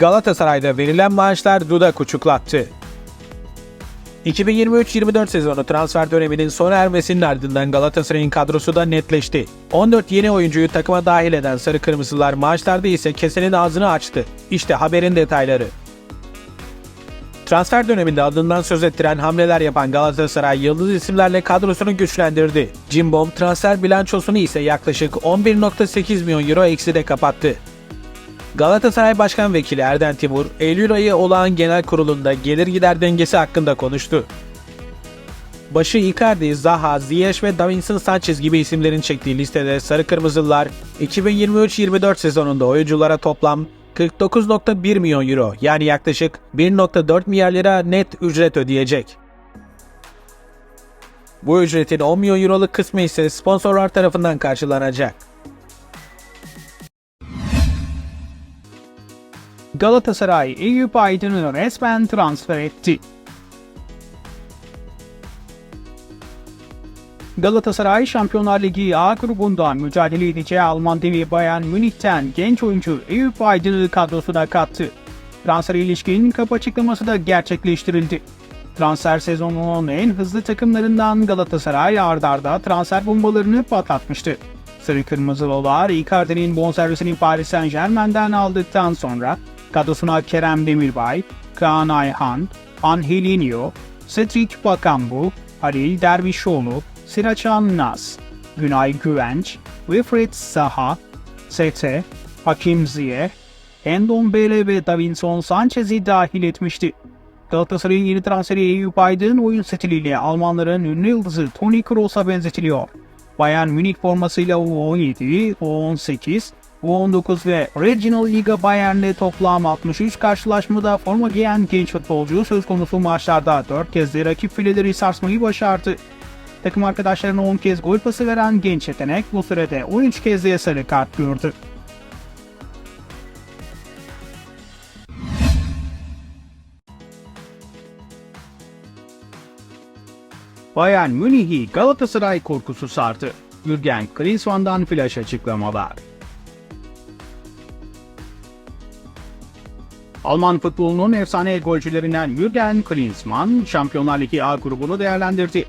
Galatasaray'da verilen maaşlar dudak uçuklattı. 2023-24 sezonu transfer döneminin sona ermesinin ardından Galatasaray'ın kadrosu da netleşti. 14 yeni oyuncuyu takıma dahil eden Sarı Kırmızılar maaşlarda ise kesenin ağzını açtı. İşte haberin detayları. Transfer döneminde adından söz ettiren hamleler yapan Galatasaray yıldız isimlerle kadrosunu güçlendirdi. Cimbom transfer bilançosunu ise yaklaşık 11.8 milyon euro ekside kapattı. Galatasaray Başkan Vekili Erden Timur, Eylül ayı olağan genel kurulunda gelir gider dengesi hakkında konuştu. Başı Icardi, Zaha, Ziyech ve Davinson Sanchez gibi isimlerin çektiği listede Sarı Kırmızılar 2023-24 sezonunda oyunculara toplam 49.1 milyon euro yani yaklaşık 1.4 milyar lira net ücret ödeyecek. Bu ücretin 10 milyon euroluk kısmı ise sponsorlar tarafından karşılanacak. Galatasaray Eyüp Aydın'ı resmen transfer etti. Galatasaray Şampiyonlar Ligi A grubundan mücadele edeceği Alman devi Bayern Münih'ten genç oyuncu Eyüp Aydın'ı kadrosuna kattı. Transfer ilişkinin kapı açıklaması da gerçekleştirildi. Transfer sezonunun en hızlı takımlarından Galatasaray ard arda transfer bombalarını patlatmıştı. Sarı Kırmızılılar Icardi'nin bonservisini Paris Saint Germain'den aldıktan sonra kadrosuna Kerem Demirbay, Kaan Ayhan, Angelinho, Cedric Bakambu, Halil Dervişoğlu, Siraçan Naz, Günay Güvenç, Wilfried Zaha, Sete, Hakim Ziyech, Endombele ve Davinson Sanchez'i dahil etmişti. Galatasaray'ın yeni transferi Eyüp Aydın oyun stiliyle Almanların ünlü yıldızı Toni Kroos'a benzetiliyor. Bayern Münih formasıyla U17, U18, U19 ve Regional Liga Bayern'le toplam 63 karşılaşmada forma giyen genç futbolcu söz konusu maçlarda 4 kez de rakip fileleri sarsmayı başardı. Takım arkadaşlarına 10 kez gol pası veren genç yetenek bu sürede 13 kez de sarı kart gördü. Bayern Münih'i Galatasaray korkusu sardı. Jürgen Klinsmann'dan flash açıklamalar. Alman futbolunun efsane golcülerinden Jürgen Klinsmann, Şampiyonlar Ligi A grubunu değerlendirdi.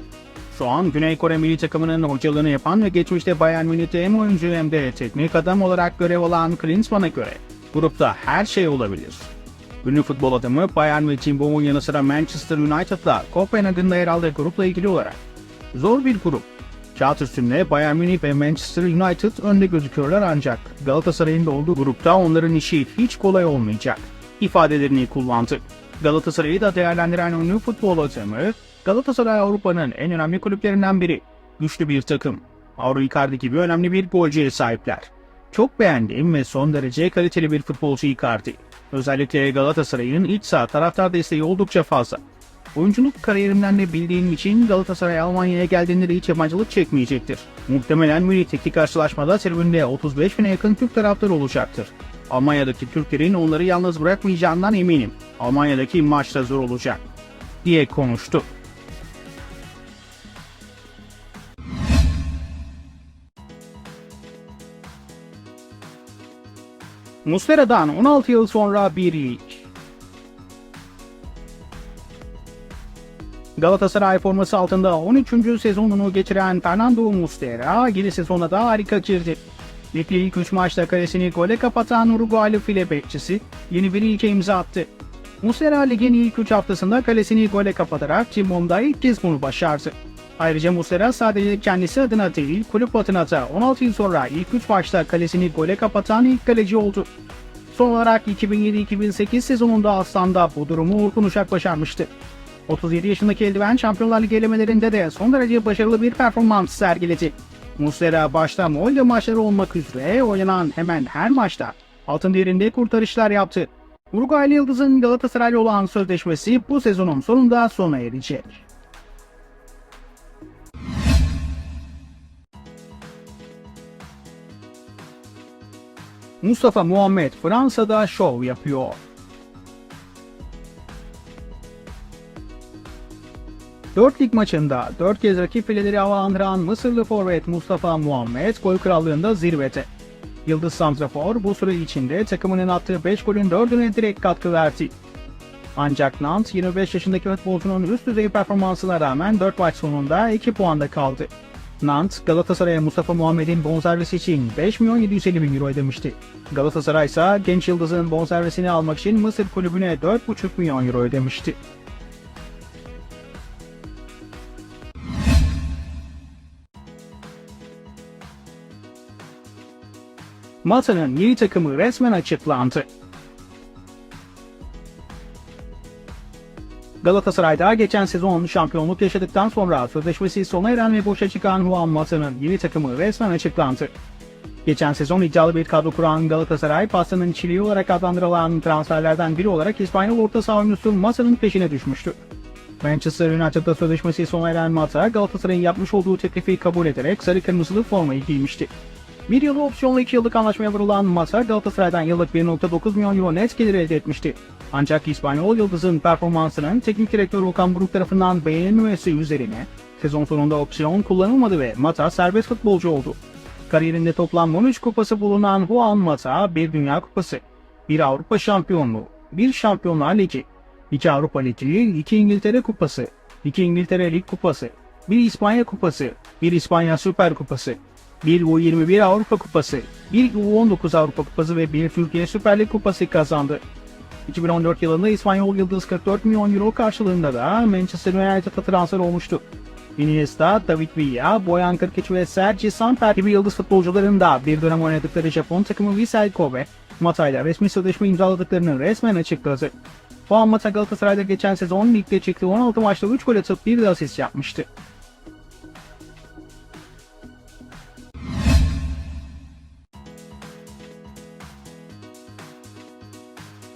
Şu an Güney Kore milli takımının hocalığını yapan ve geçmişte Bayern Münih'te hem oyuncu hem de teknik adam olarak görev alan Klinsmann'a göre grupta her şey olabilir. Ünlü futbol adamı Bayern ve Cimbom'un yanı sıra Manchester United'la Kopenhag'ın yer aldığı grupla ilgili olarak zor bir grup. Kağıt üstünde Bayern Münih ve Manchester United önde gözüküyorlar ancak Galatasaray'ın da olduğu grupta onların işi hiç kolay olmayacak ifadelerini kullandı. Galatasaray'ı da değerlendiren ünlü futbol adamı, Galatasaray Avrupa'nın en önemli kulüplerinden biri. Güçlü bir takım. Avrupa Icardi gibi önemli bir golcüye sahipler. Çok beğendiğim ve son derece kaliteli bir futbolcu Icardi. Özellikle Galatasaray'ın iç saha taraftar desteği oldukça fazla. Oyunculuk kariyerimden de bildiğim için Galatasaray Almanya'ya geldiğinde de hiç yabancılık çekmeyecektir. Muhtemelen Münih'teki karşılaşmada tribünde 35 bine yakın Türk taraftarı olacaktır. Almanya'daki Türklerin onları yalnız bırakmayacağından eminim. Almanya'daki maç da zor olacak diye konuştu. Muslera'dan 16 yıl sonra bir lig. Galatasaray forması altında 13. sezonunu geçiren Fernando Muslera yeni sezona da harika girdi. Ligde ilk 3 maçta kalesini gole kapatan Uruguaylı file bekçisi yeni bir ilke imza attı. Muslera ligin ilk 3 haftasında kalesini gole kapatarak Cimbom'da ilk kez bunu başardı. Ayrıca Muslera sadece kendisi adına değil kulüp adına da 16 yıl sonra ilk 3 maçta kalesini gole kapatan ilk kaleci oldu. Son olarak 2007-2008 sezonunda Aslan'da bu durumu Orkun Uşak başarmıştı. 37 yaşındaki eldiven Şampiyonlar Ligi elemelerinde de son derece başarılı bir performans sergiledi. Muslera başta Molde maçları olmak üzere oynanan hemen her maçta altın değerinde kurtarışlar yaptı. Uruguaylı Yıldız'ın Galatasaray'la olan sözleşmesi bu sezonun sonunda sona erecek. Mustafa Muhammed Fransa'da şov yapıyor. 4 lig maçında 4 kez rakip fileleri havalandıran Mısırlı forvet Mustafa Muhammed gol krallığında zirvede. Yıldız Santrafor bu süre içinde takımının attığı 5 golün 4'üne direkt katkı verdi. Ancak Nantes 25 yaşındaki futbolcunun üst düzey performansına rağmen 4 maç sonunda 2 puanda kaldı. Nantes, Galatasaray'a Mustafa Muhammed'in bonservisi için 5 milyon 750 bin euro ödemişti. Galatasaray ise genç yıldızın bonservisini almak için Mısır kulübüne 4,5 milyon euro ödemişti. Mata'nın yeni takımı resmen açıklandı. Galatasaray'da geçen sezon şampiyonluk yaşadıktan sonra sözleşmesi sona eren ve boşa çıkan Juan Mata'nın yeni takımı resmen açıklandı. Geçen sezon iddialı bir kadro kuran Galatasaray, pastanın çiliği olarak adlandırılan transferlerden biri olarak İspanyol orta saha oyuncusu Mata'nın peşine düşmüştü. Manchester United'da sözleşmesi sona eren Mata, Galatasaray'ın yapmış olduğu teklifi kabul ederek sarı kırmızılı formayı giymişti. Bir yılı opsiyonlu 2 yıllık anlaşmaya vurulan Mata, Galatasaray'dan yıllık 1.9 milyon euro net gelir elde etmişti. Ancak İspanyol Yıldız'ın performansının teknik direktör Okan Buruk tarafından beğenilmemesi üzerine sezon sonunda opsiyon kullanılmadı ve Mata serbest futbolcu oldu. Kariyerinde toplam 13 kupası bulunan Juan Mata, bir Dünya Kupası, bir Avrupa Şampiyonluğu, bir Şampiyonlar Ligi, iki Avrupa Ligi, iki İngiltere Kupası, iki İngiltere Lig Kupası, bir İspanya Kupası, bir İspanya Süper Kupası, bir U21 Avrupa Kupası, bir U19 Avrupa Kupası ve bir Türkiye Süper Lig Kupası kazandı. 2014 yılında İspanyol Yıldız 44 milyon euro karşılığında da Manchester United'a transfer olmuştu. Iniesta, David Villa, Boyan Kırkıç ve Sergi Samper gibi yıldız futbolcuların da bir dönem oynadıkları Japon takımı Vissel Kobe, Mata'yla resmi sözleşme imzaladıklarını resmen açıkladı. Juan Mata Galatasaray'da geçen sezon ligde çıktığı 16 maçta 3 gol atıp 1 de asist yapmıştı.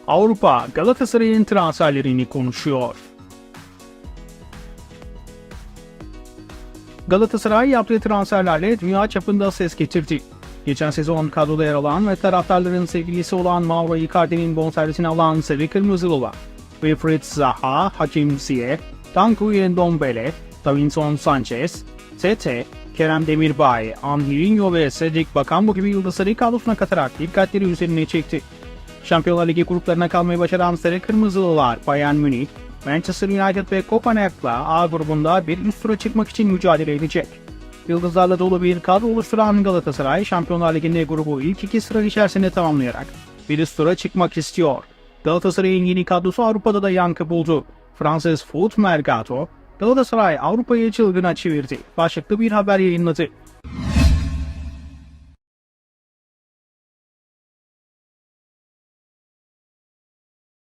Avrupa Galatasaray'ın transferlerini konuşuyor. Galatasaray yaptığı transferlerle dünya çapında ses getirdi. Geçen sezon kadroda yer alan ve taraftarların sevgilisi olan Mauro Icardi'nin bonservisini alan Sarı Kırmızılılar, Wilfried Zaha, Hakim Ziyech, Tanku Ndombele, Davinson Sanchez, Tete, Kerem Demirbay, Angelinho ve Cedric Bakambu gibi yıldızları kadrosuna katarak dikkatleri üzerine çekti. Şampiyonlar Ligi gruplarına kalmayı başaran Sarı Kırmızılılar Bayern Münih, Manchester United ve Kopenhag'la A grubunda bir üst tura çıkmak için mücadele edecek. Yıldızlarla dolu bir kadro oluşturan Galatasaray, Şampiyonlar Ligi'nde grubu ilk iki sıra içerisinde tamamlayarak bir üst tura çıkmak istiyor. Galatasaray'ın yeni kadrosu Avrupa'da da yankı buldu. Fransız Foot Mercato, Galatasaray Avrupa'yı çılgına çevirdi. Başlıklı bir haber yayınladı.